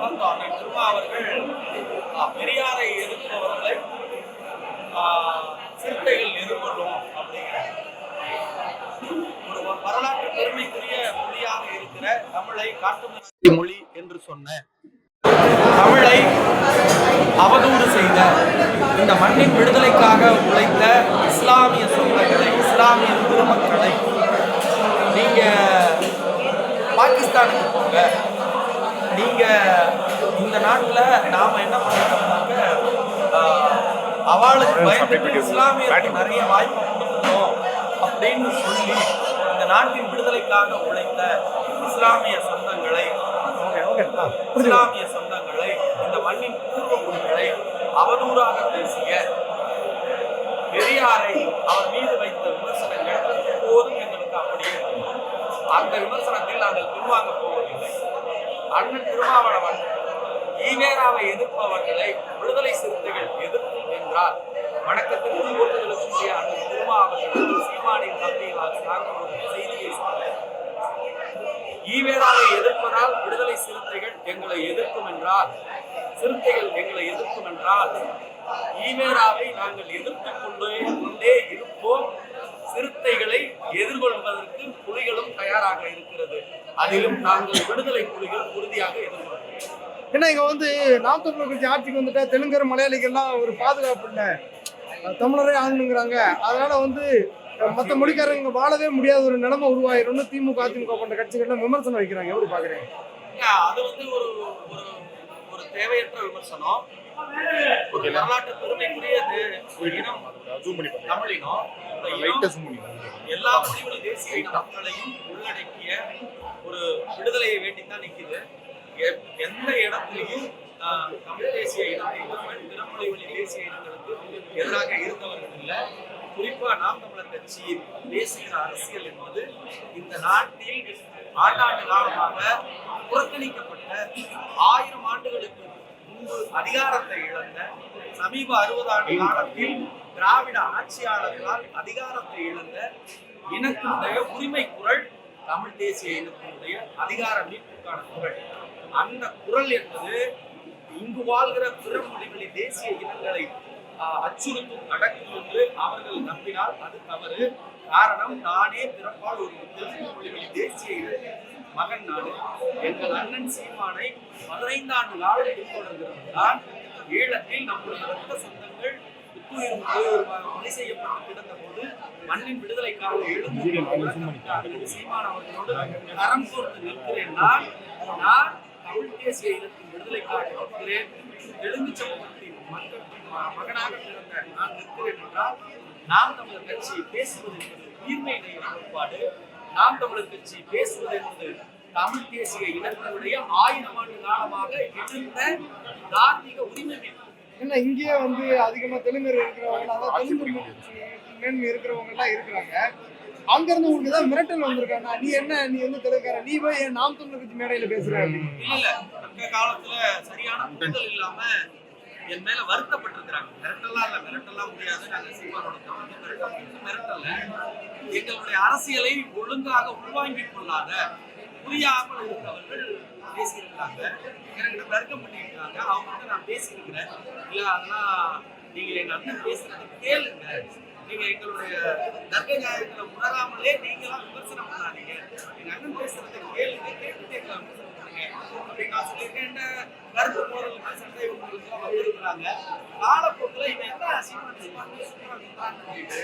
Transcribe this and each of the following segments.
பார்த்தோம் திருமா அவர்கள் பெரியாரை எதிர்ப்பவர்களை அஹ், சிறுத்தைகள் எதிர்கொள்ளும் அப்படிங்கிற ஒரு வரலாற்று பெருமைக்குரிய மொழியாக இருக்கிற தமிழை காட்டுமதி மொழி என்று சொன்ன தமிழை அவதூறு செய்த இந்த மண்ணின் விடுதலைக்காக உழைத்த இஸ்லாமிய சொந்தங்களை இஸ்லாமிய பெருமக்களை நீங்கள் பாகிஸ்தானுக்கு போங்க நீங்க இந்த நாட்டுல நாம என்ன பண்ணிட்டோம்னாக்க அவளுக்கு பயந்துட்டு இஸ்லாமியருக்கு நிறைய வாய்ப்பு கொடுத்துட்டோம் அப்படின்னு சொல்லி இந்த நாட்டின் விடுதலைக்காக உழைத்த இஸ்லாமிய சொந்தங்களை இஸ்லாமிய சொந்தங்களை இந்த மண்ணின் பூர்வ குடிகளை அவதூறாக பேசிய பெரியாரை அவர் மீது வைத்த விமர்சனங்கள் அப்படியே இருக்கும் அந்த விமர்சனத்தில் நாங்கள் பின்வாங்க போவதில்லை. அண்ணன் திருமாவளவன் ஈவேராவை எதிர்ப்பவர்களை விடுதலை சிறுத்தைகள் எதிர்க்கும் என்றால் வணக்கத்திற்கு போட்டுதலுக்குரிய அண்ணன் திருமா அவர்கள் சீமானின் தம்பிகளால் நாங்கள் ஒரு செய்தியை ஈவேராவை எதிர்ப்பதால் விடுதலை சிறுத்தைகள் எங்களை எதிர்க்கும் என்றால் சிறுத்தைகள் எங்களை எதிர்க்கும் என்றால் ஈவேராவை நாங்கள் எதிர்த்து கொண்டே கொண்டே இருப்போம் சிறுத்தைகளை எதிர்கொள்வதற்கு புலிகளும் தயாராக இருக்கிறது அதிலும் நாங்கள் விடுதலை புலிகள் உறுதியாக ஏன்னா இங்க வந்து நாம் தமிழர் கட்சி ஆட்சிக்கு வந்துட்டா தெலுங்கர் மலையாளிகள்லாம் ஒரு பாதுகாப்பு இல்லை. தமிழரே ஆளுங்கிறாங்க அதனால வந்து மத்த மொழிக்காரங்க இங்க வாழவே முடியாத ஒரு நிலைமை உருவாயிரும்னு திமுக அதிமுக போன்ற கட்சிகள்லாம் விமர்சனம் வைக்கிறாங்க. எப்படி இல்ல, அது வந்து ஒரு ஒரு ஒரு தேவையற்ற விமர்சனம். ஒரு வரலாற்று பெருமைக்குரிய இனம் தமிழினம் எல்லா மொழிவழி தேசிய மக்களையும் உள்ளடக்கிய விடுதலையை வேண்டி தான் நிக்குது எந்த இடத்துலையும் ஆஹ், தமிழ் தேசிய இனம் தினமொழி வழி தேசிய இனங்களுக்கு எதிராக இருந்தவர்கள் இல்லை. குறிப்பா நாம் தமிழர் கட்சியின் தேசிய அரசியல் என்பது இந்த நாட்டில் ஆண்டாண்டு காலமாக புறக்கணிக்கப்பட்ட ஆயிரம் ஆண்டுகளுக்கு முன்பு அதிகாரத்தை இழந்த சமீப அறுபது ஆண்டு காலத்தில் திராவிட ஆட்சியாளர்களால் அதிகாரத்தை இழந்த இனத்தினுடைய உரிமை குரல் தமிழ் தேசிய இனத்தினுடைய அதிகார மீட்புக்கான குரல். அந்த குரல் என்பது இங்கு வாழ்கிற பிற மொழிகளின் தேசிய இனங்களை அச்சுறுத்தும் அடக்கும் என்று அவர்கள் நம்பினால் அது தவறு. காரணம் நானே பிறப்பால் ஒரு தெலுங்கு மொழிகளின் தேசிய இனத்தின் மகன் நாடு எங்கள் அண்ணன் சீமானை பதினைந்தாண்டு காலம் பின்தொடர்கிறது தான் ஈழத்தில் நம்முடைய ரத்த சொந்தங்கள் புத்துயிர் கொலை செய்யப்பட்டு கிடந்த போது மண்ணின் விடுதலைக்காக எழுந்து சீமான் அவர்களோடு கரம் கோர்த்து நிற்கிறேன். நான் நான் தமிழ் தேசிய இனத்தின் விடுதலைக்காக நிற்கிறேன். தெலுங்கு சமூகத்தின் மக்கள் மகனாக பிறந்த நான் நிற்கிறேன் என்றால் நாம் தமிழர் கட்சி பேசுவது என்பது உயிர்மை கோட்பாடு. நாம் தமிழர் கட்சி பேசுவது என்பது தமிழ் தேசிய இனத்தினுடைய ஆயிரம் ஆண்டு காலமாக எழுந்த தார்மீக உரிமை ஏன்னா இங்கேயே வந்து அதிகமா தெலுங்கர் இருக்கிறவங்க அதாவது தெலுங்கு மேன்மை இருக்கிறவங்க எல்லாம் இருக்கிறாங்க. அங்க இருந்து உங்களுக்கு ஏதாவது மிரட்டல் வந்திருக்காங்க நீ என்ன நீ வந்து தெலுங்கார நீ போய் ஏன் நாம் தமிழர் கட்சி மேடையில பேசுற. இல்ல காலத்துல சரியான புரிதல் இல்லாம என் மேல வருத்தப்பட்டிருக்கிறாங்க. மிரட்டலாம் இல்ல மிரட்டலாம் முடியாது. நாங்க சீமானோட தொடர்ந்து மிரட்ட முடியாது மிரட்டல. எங்களுடைய அரசியலை ஒழுங்காக உள்வாங்கிக் கொள்ளாத புரியாமல் இருந்தவர்கள் பேசியிருக்காங்க. எனக்கு தர்க்கம் பண்ணியிருக்காங்க. அவங்க வந்து நான் பேசியிருக்கிறேன். இல்லை அதெல்லாம் நீங்கள் எங்கள் அண்ணன் பேசுறது கேளுங்க. நீங்க எங்களுடைய தர்க்க நியாயங்களை உணராமலே நீங்களாம் விமர்சனம் பண்ணாதீங்க. எங்க அண்ணன் பேசுறதை கேளுங்க கேட்டுட்டு எங்களை விமர்சனம் பண்ணுங்க அப்படின்னு நான் சொல்லியிருக்கேன். என்ன கருத்து போறதுக்கு சண்டை உங்களுக்கு வந்திருக்கிறாங்க காலப்போக்கில் இவன் என்ன சீமான் சீமான் சீமான் சொல்லிட்டு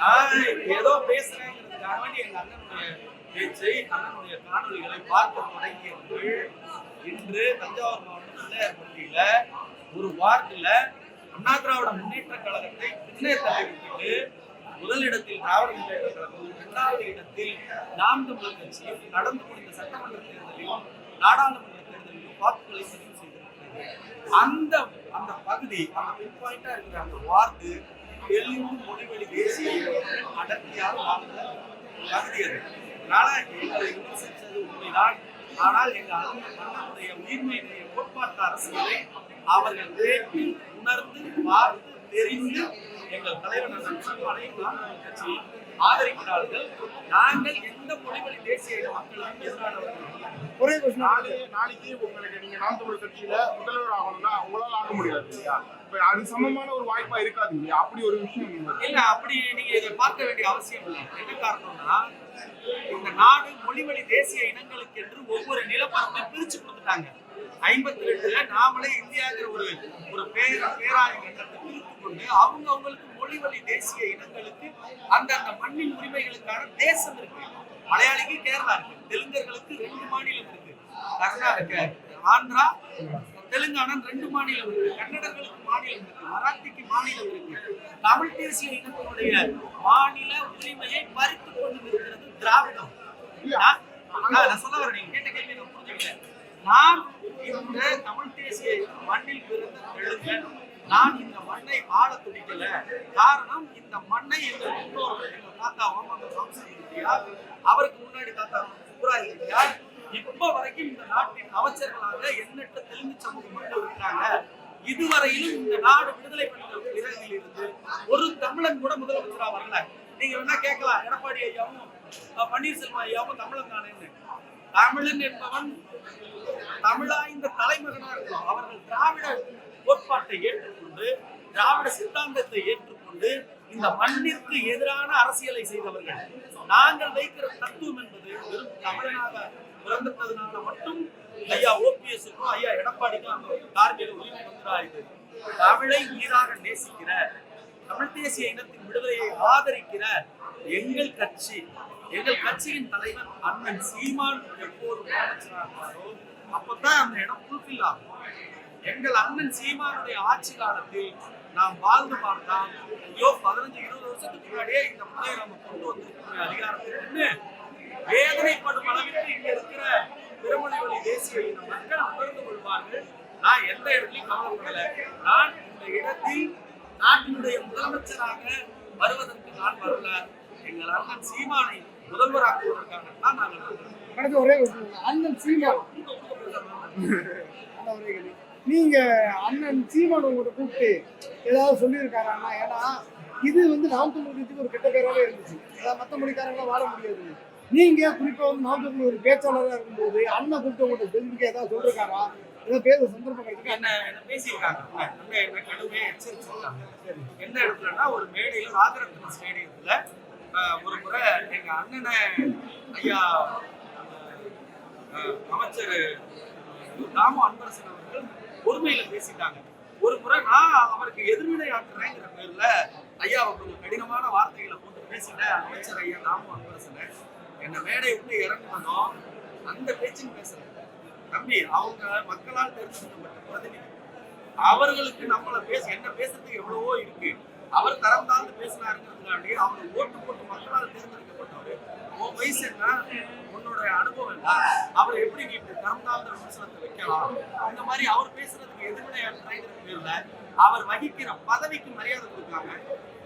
நான் ஏதோ பேசுறேங்கிறதுக்காக வேண்டி எங்க அண்ணனுடைய பேச்சை அண்ணனுடைய காணொளிகளை பார்க்க தொடங்கியவர்கள் இன்று தஞ்சாவூர் மாவட்டம் பிள்ளையார்பட்டியில ஒரு வார்டில் அண்ணா திராவிட முன்னேற்ற கழகத்தை பின்னே தள்ளிவிட்டு முதலிடத்தில் திராவிட முன்னேற்ற கழகம் இரண்டாவது இடத்தில் நாம் தமிழர் கட்சியும் நடந்து முடிந்த சட்டமன்ற தேர்தலிலும் நாடாளுமன்ற தேர்தலிலும் வாக்குகளை பதிவு செய்திருக்கிறது. அந்த அந்த பகுதி அந்த பின் பாயிண்டா இருக்கிற அந்த வார்டு தெலுங்கு மொழிவெளி தேசிய அடர்த்தியாக வாழ்ந்த பகுதி அது. அதனால எங்களை விமர்சித்தது உண்மைதான். ஆனால் எங்கள் அண்ணனுடைய உயிர்மையினுடைய கோட்பாட்டு அரசியலை அவர்கள் கேட்டு உணர்ந்து பார்த்து தெரிந்து எங்கள் தலைவர் அண்ணன் சீமானை நாம் கட்சி ஆதரிக்கிறார்கள். நாங்கள் எந்த மொழிவழி தேசிய இன மக்களுக்கும் எதிரானவர்கள்? ஒரே கொஸ்டின் நாளை நாளைக்கு உங்களுக்கு நீங்க நாம் தமிழ் கட்சியில முதல்வர் ஆகணும்னா உங்களால ஆக முடியாது இல்லையா? இப்ப அது சமமான ஒரு வாய்ப்பா இருக்காது இல்லையா? அப்படி ஒரு விஷயம் இல்ல அப்படி நீங்க இதை பார்க்க வேண்டிய அவசியம் இல்லை. என்ன காரணம்னா இந்த நாடு மொழிவழி தேசிய இனங்களுக்கு என்று ஒவ்வொரு நிலப்பரப்பை பிரிச்சு கொடுத்துட்டாங்க. ஐம்பத்தி ரெண்டுல நாமளே இந்தியாங்கிற ஒரு ஒரு பேர பேராய கட்டத்தை பிரித்து கொண்டு அவங்க அவங்களுக்கு மொழிவழி தேசிய இனங்களுக்கு அந்தந்த மண்ணின் உரிமைகளுக்கான தேசம் இருக்கு. மலையாளிக்கு கேரளா இருக்கு. தெலுங்கர்களுக்கு ரெண்டு மாநிலம் இருக்கு. கர்நாடக ஆந்திரா தெலுங்கானா ரெண்டு மாநிலம் இருக்கு. கன்னடர்களுக்கு மாநிலம் இருக்கு. மராத்திக்கு மாநிலம் இருக்கு. தமிழ் தேசிய இனத்தினுடைய மாநில உரிமையை பறித்து கொண்டு இருக்கிறது திராவிடம். நான் சொல்ல வரேன். நீங்க கேட்ட கேள்வி நான் புரிஞ்சுக்கிட்டேன் நான் இந்த தமிழ் தேசிய மண்ணில் பிறந்த தெலுங்கன். நான் இந்த மண்ணை ஆள துடிக்கல காரணம் இந்த மண்ணை எங்கள் முன்னோர்கள் எங்கள் தாத்தா ஓமந்த வம்சத்தியார் அவருக்கு முன்னாடி தாத்தா சுப்ராயர் இப்ப வரைக்கும் இந்த நாட்டின் அமைச்சர்களாக எண்ணற்ற தெலுங்கு சமூக மக்கள் இதுவரையிலும் இந்த நாடு விடுதலை பெற்ற பிறகில் இருந்து ஒரு தமிழன் கூட முதலமைச்சரா வரல. நீங்க வேணா கேட்கலாம். எடப்பாடி ஐயாவும் பன்னீர்செல்வம் ஐயாவும் தமிழன் தானேன்னு. தமிழன் என்பவன் தமிழாய்ந்த தலைமகனா இருக்கும். அவர்கள் திராவிட கோட்பாட்டை ஏற்றுக்கொண்டு திராவிட சித்தாந்தத்தை ஏற்றுக்கொண்டு இந்த மண்ணிற்கு எதிரான அரசியலை செய்தவர்கள். நாங்கள் வைக்கிற தத்துவம் என்பது வெறும் தமிழனாக பிறந்ததுனால மட்டும் ஐயா ஓபிஎஸ்க்கும் ஐயா எடப்பாடிக்கும் அந்த தார்மீக உரிமை வந்துடாது தமிழை உயிராக நேசிக்கிற தமிழ் தேசிய இனத்தின் விடுதலையை ஆதரிக்கிற எங்கள் கட்சி எங்கள் கட்சியின் தலைவர் அண்ணன் சீமான் எப்போது முதலமைச்சராக அப்பதான் அந்த இடம் ஃபுல்ஃபில் ஆகும். எங்கள் அண்ணன் சீமானுடைய ஆட்சி காலத்தில் நாம் வாழ்ந்து பார்த்தால் ஐயோ பதினஞ்சு இருபது வருஷத்துக்கு முன்னாடியே இந்த முறையை நம்ம கொண்டு வந்திருக்கிற அதிகாரத்திற்கு வேதனைப்படும் அளவிற்கு இங்க இருக்கிற பிறமொழி வழி தேசிய இன மக்கள் உணர்ந்து கொள்வார்கள். நான் எந்த இடத்துலையும் கவலைப்படல நான் இந்த இடத்தில் நாட்டினுடைய முதலமைச்சராக வருவதற்கு நான் வரல. எங்கள் அண்ணன் சீமானை முதல்வராக்குவதற்காகத்தான் நாங்கள் வந்தோம். அடுத்து ஒரே அண்ணன் சீமான். நீங்க அண்ணன் சீமான் உங்கள்கிட்ட கூப்பிட்டு ஏதாவது சொல்லியிருக்காராண்ணா ஏன்னா இது வந்து நாம் தமிழ் ஒரு கெட்ட பேராவே இருந்துச்சு. அதாவது மற்ற மொழிக்காரங்களாம் வாழ முடியாது. நீங்க குறிப்பா வந்து நாம் ஒரு பேச்சாளராக இருக்கும்போது அண்ணன் கூப்பிட்டு உங்கள்கிட்ட தெரிஞ்சுக்க ஏதாவது சொல்லிருக்காரா? ஏதோ பேச சந்தர்ப்பம் கிடைச்சிருக்கா என்ன பேசியிருக்காங்க? என்ன என்ன எச்சரிச்சிருக்காங்க? எந்த இடத்துலன்னா ஒரு மேடையில் ராஜரத்ன ஸ்டேடியத்துல ஒரு முறை எங்க அண்ணனை ஐயா அமைச்சர் ராம அன்பரசன் அவர்கள் பொறுமையில பேசிட்டாங்க. ஒரு முறை நான் அவருக்கு எதிர்வினை ஆற்றுறேங்கிற பேர்ல ஐயா அவர்கள் கடினமான வார்த்தைகளை போட்டு பேசிட்டேன் அமைச்சர் ஐயா நாமும் அன்பரசனை என்ன மேடை விட்டு இறங்கினதும் அந்த பேச்சும் பேசல. தம்பி அவங்க மக்களால் தேர்ந்தெடுக்கப்பட்ட பிரதிநிதி. அவர்களுக்கு நம்மளை பேச என்ன பேசுறதுக்கு எவ்வளவோ இருக்கு. அவர் தரம் தாழ்ந்து பேசினாருங்கிறதுக்காண்டி அவங்க ஓட்டு போட்டு மக்களால் தேர்ந்தெடுக்கப்பட்டவர். உன் வயசு என்ன? அவருடைய அனுபவம் என்ன? அவரை எப்படி நீ தரம் தாழ்ந்த விமர்சனத்தை வைக்கலாம்? இந்த மாதிரி அவர் பேசுறதுக்கு எதிர்வினையாற்றுங்கிற பேர்ல அவர் வகிக்கிற பதவிக்கு மரியாதை கொடுக்காம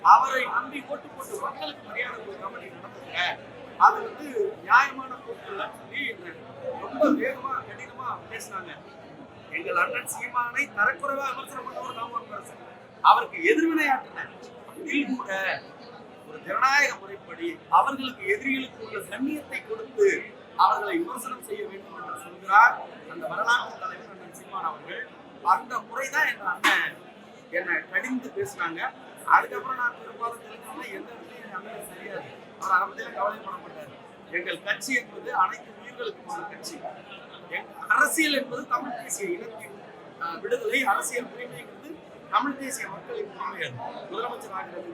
அவரை நம்பி ஓட்டு போட்டு மக்களுக்கு மரியாதை கொடுக்காம நீங்க நடத்துங்க அது வந்து நியாயமான போக்குல சொல்லி ரொம்ப வேகமா கடினமா பேசினாங்க எங்கள் அண்ணன் சீமானை தரக்குறைவா விமர்சனம் பண்ணவர் ராமன் அவருக்கு எதிர்வினையாற்றின கூட ஒரு ஜனநாயக முறைப்படி அவர்களுக்கு எதிரிகளுக்கு உள்ள கண்ணியத்தை கொடுத்து அவர்களை விமர்சனம் செய்ய வேண்டும் என்று சொல்கிறார் அந்த வரலாற்று தலைவர் அண்ணன் சீமான் அவர்கள். அந்த முறைதான் என் அண்ணன் என்னை கடிந்து பேசுனாங்க. அதுக்கப்புறம் நான் பெரும்பாலும் தெரிஞ்சவங்க எந்த இடத்துலையும் எங்க அண்ணன் சரியாது அவர் அதை கவலைப்படப்பட்டார் கவலைப்பட மாட்டார். எங்கள் கட்சி என்பது அனைத்து உயிர்களுக்குமான கட்சி. அரசியல் என்பது தமிழ் தேசிய இனத்தின் விடுதலை அரசியல் உரிமைங்கிறது தமிழ் தேசிய மக்களின் உரிமை அது முதலமைச்சர் ஆகிறது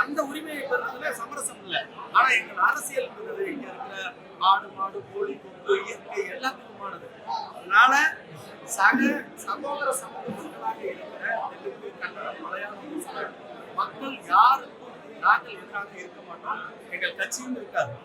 அந்த உரிமையை பெறுறதுல சமரசம் இல்லை. ஆனா எங்கள் அரசியல் என்பது ஆடு மாடு கோழி கொம்பு இயற்கை எல்லாத்துக்குமானது அதனால சக சகோதர சமூக மக்களாக இருக்கிற தெலுங்கு கன்னடம் மலையாளம் மக்கள் யாருக்கும் நாங்கள் எதிராக இருக்க மாட்டோம் எங்கள் கட்சியும் இருக்காது